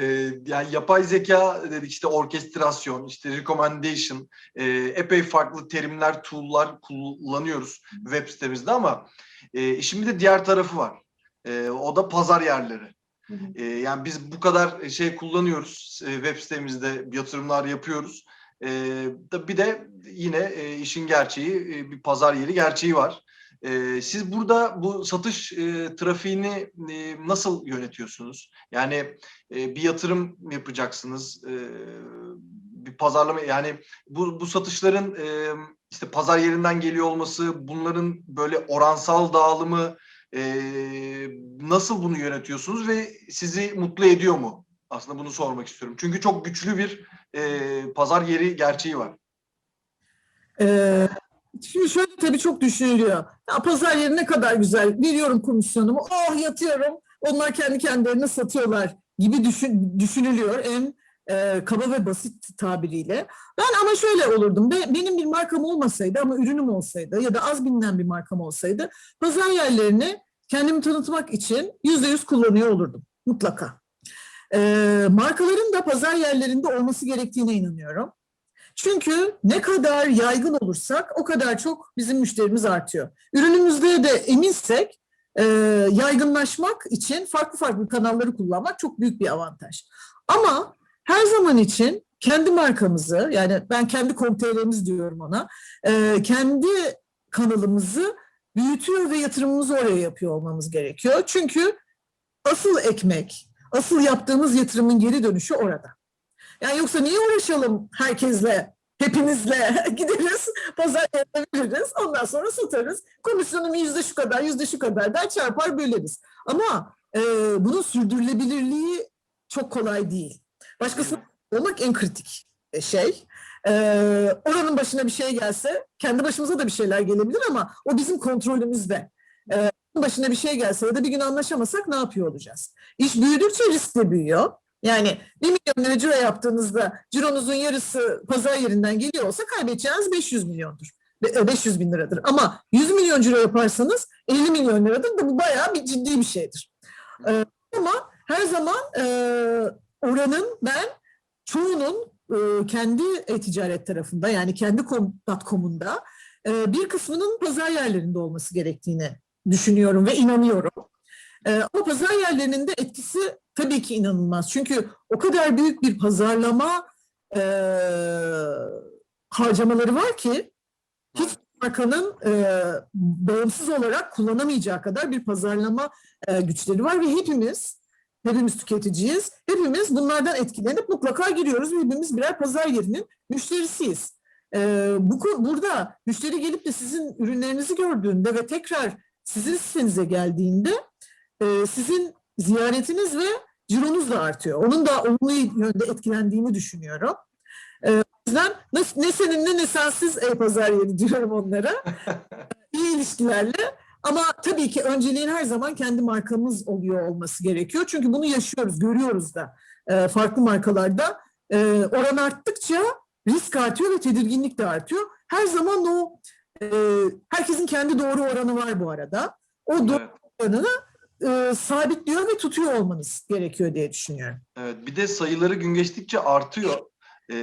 e, yani yapay zeka dedik işte orkestrasyon, işte recommendation, e, epey farklı terimler, tool'lar kullanıyoruz web sitemizde ama e, işin bir de diğer tarafı var. E, o da pazar yerleri. Hı hı. E, yani biz bu kadar şey kullanıyoruz, e, web sitemizde yatırımlar yapıyoruz. E, bir de yine e, işin gerçeği, e, bir pazar yeri gerçeği var. E, siz burada bu satış e, trafiğini e, nasıl yönetiyorsunuz? Yani e, bir yatırım yapacaksınız, e, bir pazarlama yani bu bu satışların e, işte pazar yerinden geliyor olması, bunların böyle oransal dağılımı e, nasıl bunu yönetiyorsunuz ve sizi mutlu ediyor mu? Aslında bunu sormak istiyorum. Çünkü çok güçlü bir e, pazar yeri gerçeği var. Ee, şimdi şöyle tabii çok düşünülüyor. Ya pazar yeri ne kadar güzel. Veriyorum komisyonumu. Oh yatıyorum. Onlar kendi kendilerine satıyorlar gibi düşün, düşünülüyor en e, kaba ve basit tabiriyle. Ben ama şöyle olurdum. Be- benim bir markam olmasaydı ama ürünüm olsaydı ya da az bilinen bir markam olsaydı pazar yerlerini kendimi tanıtmak için yüzde yüz kullanıyor olurdum. Mutlaka. Ee, markaların da pazar yerlerinde olması gerektiğine inanıyorum. Çünkü ne kadar yaygın olursak o kadar çok bizim müşterimiz artıyor. Ürünümüzde de eminsek e, yaygınlaşmak için farklı farklı kanalları kullanmak çok büyük bir avantaj. Ama her zaman için kendi markamızı yani ben kendi komiteylerimiz diyorum ona e, kendi kanalımızı büyütüyor ve yatırımımızı oraya yapıyor olmamız gerekiyor. Çünkü asıl ekmek, asıl yaptığımız yatırımın geri dönüşü orada. Yani yoksa niye uğraşalım herkesle, hepinizle gideriz, pazar yerine veririz, ondan sonra satarız. Komisyonumu yüzde şu kadar, yüzde şu kadar der çarpar böleriz. Ama e, bunun sürdürülebilirliği çok kolay değil. Başkası olmak en kritik e, şey. E, oranın başına bir şey gelse, kendi başımıza da bir şeyler gelebilir ama o bizim kontrolümüzde. E, başına bir şey gelse ya da bir gün anlaşamasak ne yapıyor olacağız? İş büyüdükçe risk de büyüyor. Yani 1 milyon lira ciro yaptığınızda cironuzun yarısı pazar yerinden geliyor olsa kaybedeceğiniz 500 milyondur. Be- e, 500 bin liradır. Ama 100 milyon ciro yaparsanız 50 milyon liradır bu bayağı bir ciddi bir şeydir. Ee, ama her zaman e, oranın ben çoğunun e, kendi e-ticaret tarafında yani kendi com.com'unda e, bir kısmının pazar yerlerinde olması gerektiğini düşünüyorum ve inanıyorum. E, ama pazar yerlerinin de etkisi tabii ki inanılmaz. Çünkü o kadar büyük bir pazarlama e, harcamaları var ki hiç markanın e, bağımsız olarak kullanamayacağı kadar bir pazarlama e, güçleri var ve hepimiz hepimiz tüketiciyiz. Hepimiz bunlardan etkilenip mutlaka giriyoruz hepimiz birer pazar yerinin müşterisiyiz. E, bu burada müşteri gelip de sizin ürünlerinizi gördüğünde ve tekrar sizin sitenize geldiğinde e, sizin ziyaretiniz ve cironuz da artıyor. Onun da olumlu yönde etkilendiğini düşünüyorum. E, o yüzden ne, ne seninle ne sensiz e-pazar yeri diyorum onlara. İyi ilişkilerle ama tabii ki önceliğin her zaman kendi markamız oluyor olması gerekiyor. Çünkü bunu yaşıyoruz, görüyoruz da e, farklı markalarda. E, oran arttıkça risk artıyor ve tedirginlik de artıyor. Her zaman o e, herkesin kendi doğru oranı var bu arada. O doğru Evet. oranını e, sabitliyor ve tutuyor olmanız gerekiyor diye düşünüyorum. Evet, bir de sayıları gün geçtikçe artıyor. Ee,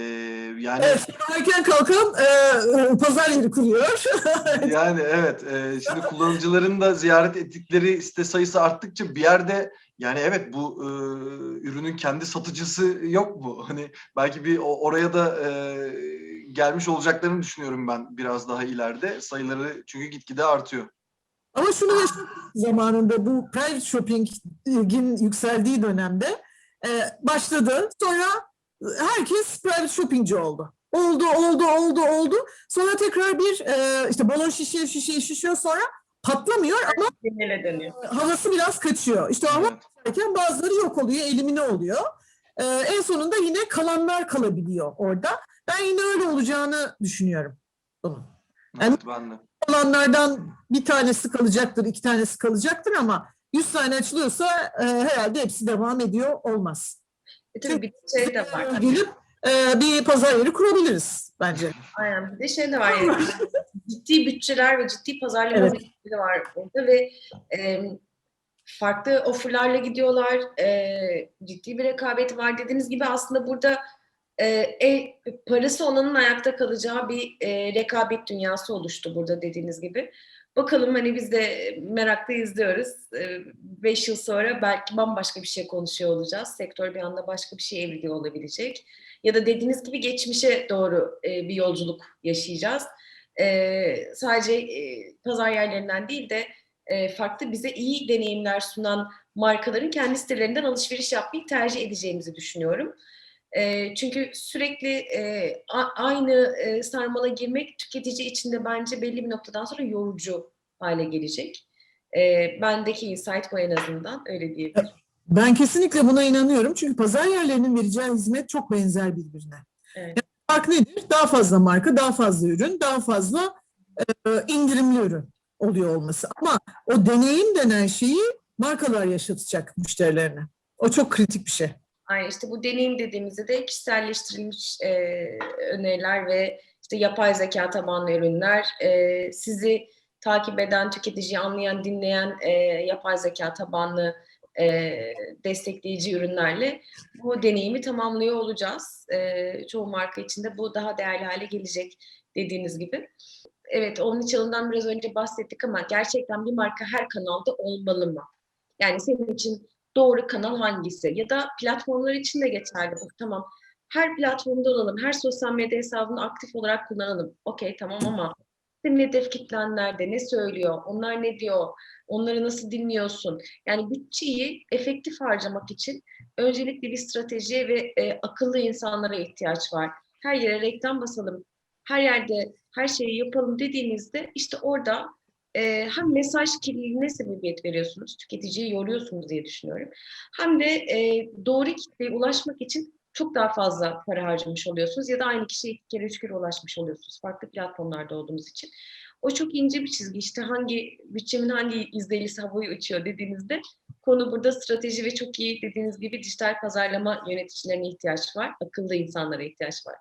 yani Evet, erken kalkan e, pazar yeri kuruyor. yani evet. e, şimdi kullanıcıların da ziyaret ettikleri site sayısı arttıkça bir yerde yani evet bu e, ürünün kendi satıcısı yok mu? Hani belki bir oraya da e, gelmiş olacaklarını düşünüyorum ben biraz daha ileride. Sayıları çünkü gitgide artıyor. Ama şunu yaşadık zamanında bu private shopping'in yükseldiği dönemde e, başladı. Sonra herkes private shoppingci oldu. Oldu, oldu, oldu, oldu. Sonra tekrar bir e, işte balon şişiyor, şişiyor, şişiyor sonra patlamıyor ama Genele dönüyor. havası biraz kaçıyor. İşte o hava Evet. bazıları yok oluyor, elimine oluyor. E, en sonunda yine kalanlar kalabiliyor orada. Ben yine öyle olacağını düşünüyorum. Bunun. Yani- Evet, ben de. Olanlardan bir tanesi kalacaktır, iki tanesi kalacaktır ama 100 tane açılıyorsa e, herhalde hepsi devam ediyor olmaz. E tabii bir de şey de var. tabii. Gelip e, bir pazar yeri kurabiliriz bence. Aynen. Bir de şey de var yani. ciddi bütçeler ve ciddi pazarlama Evet. bütçeleri var orada ve e, farklı offerlarla gidiyorlar. E, ciddi bir rekabet var. Dediğiniz gibi aslında burada e, e, parası olanın ayakta kalacağı bir e, rekabet dünyası oluştu burada dediğiniz gibi. Bakalım hani biz de merakla izliyoruz. 5 yıl sonra belki bambaşka bir şey konuşuyor olacağız. Sektör bir anda başka bir şey evriliyor olabilecek. Ya da dediğiniz gibi geçmişe doğru e, bir yolculuk yaşayacağız. E, sadece e, pazar yerlerinden değil de e, farklı bize iyi deneyimler sunan markaların kendi sitelerinden alışveriş yapmayı tercih edeceğimizi düşünüyorum. E, çünkü sürekli e, aynı e, sarmala girmek tüketici için de bence belli bir noktadan sonra yorucu hale gelecek. E, bendeki insight bu en azından öyle diyebilirim. Ben kesinlikle buna inanıyorum. Çünkü pazar yerlerinin vereceği hizmet çok benzer birbirine. Evet. Yani fark nedir? Daha fazla marka, daha fazla ürün, daha fazla e, indirimli ürün oluyor olması. Ama o deneyim denen şeyi markalar yaşatacak müşterilerine. O çok kritik bir şey. Aynen işte bu deneyim dediğimizde de kişiselleştirilmiş e, öneriler ve işte yapay zeka tabanlı ürünler, e, sizi takip eden, tüketiciyi anlayan, dinleyen e, yapay zeka tabanlı e, destekleyici ürünlerle bu deneyimi tamamlıyor olacağız. E, çoğu marka içinde bu daha değerli hale gelecek dediğiniz gibi. Evet, onun çalından biraz önce bahsettik ama gerçekten bir marka her kanalda olmalı mı? Yani senin için doğru kanal hangisi? Ya da platformlar için de geçerli. Tamam. Her platformda olalım, her sosyal medya hesabını aktif olarak kullanalım. Okey tamam ama senin hedef kitlen nerede? Ne söylüyor? Onlar ne diyor? Onları nasıl dinliyorsun? Yani bütçeyi efektif harcamak için öncelikle bir strateji ve e, akıllı insanlara ihtiyaç var. Her yere reklam basalım, her yerde her şeyi yapalım dediğinizde işte orada e, hem mesaj kirliliğine sebebiyet veriyorsunuz, tüketiciyi yoruyorsunuz diye düşünüyorum. Hem de e, doğru kitleye ulaşmak için çok daha fazla para harcamış oluyorsunuz ya da aynı kişiye iki kere üç kere ulaşmış oluyorsunuz farklı platformlarda olduğumuz için. O çok ince bir çizgi işte hangi bütçemin hangi izleyicisi havayı uçuyor dediğinizde konu burada strateji ve çok iyi dediğiniz gibi dijital pazarlama yöneticilerine ihtiyaç var, akıllı insanlara ihtiyaç var.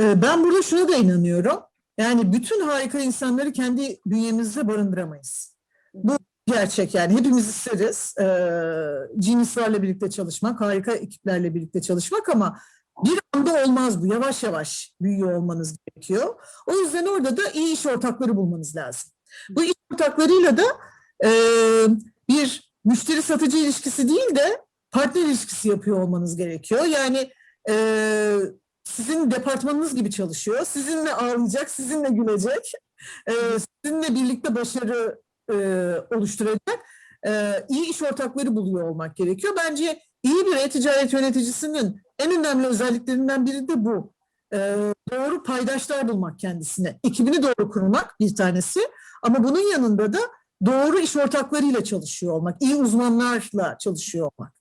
Ee, Ben burada şuna da inanıyorum. Yani bütün harika insanları kendi bünyemizde barındıramayız. Bu gerçek yani hepimiz isteriz. Genius'larla birlikte çalışmak, harika ekiplerle birlikte çalışmak ama bir anda olmaz bu. Yavaş yavaş büyüyor olmanız gerekiyor. O yüzden orada da iyi iş ortakları bulmanız lazım. Bu iş ortaklarıyla da e, bir müşteri satıcı ilişkisi değil de partner ilişkisi yapıyor olmanız gerekiyor. Yani e, sizin departmanınız gibi çalışıyor. Sizinle ağlayacak, sizinle gülecek, e, sizinle birlikte başarı e, oluşturacak e, iyi iş ortakları buluyor olmak gerekiyor. Bence iyi bir e-ticaret yöneticisinin en önemli özelliklerinden biri de bu. E, doğru paydaşlar bulmak kendisine. Ekibini doğru kurmak bir tanesi ama bunun yanında da doğru iş ortaklarıyla çalışıyor olmak, iyi uzmanlarla çalışıyor olmak.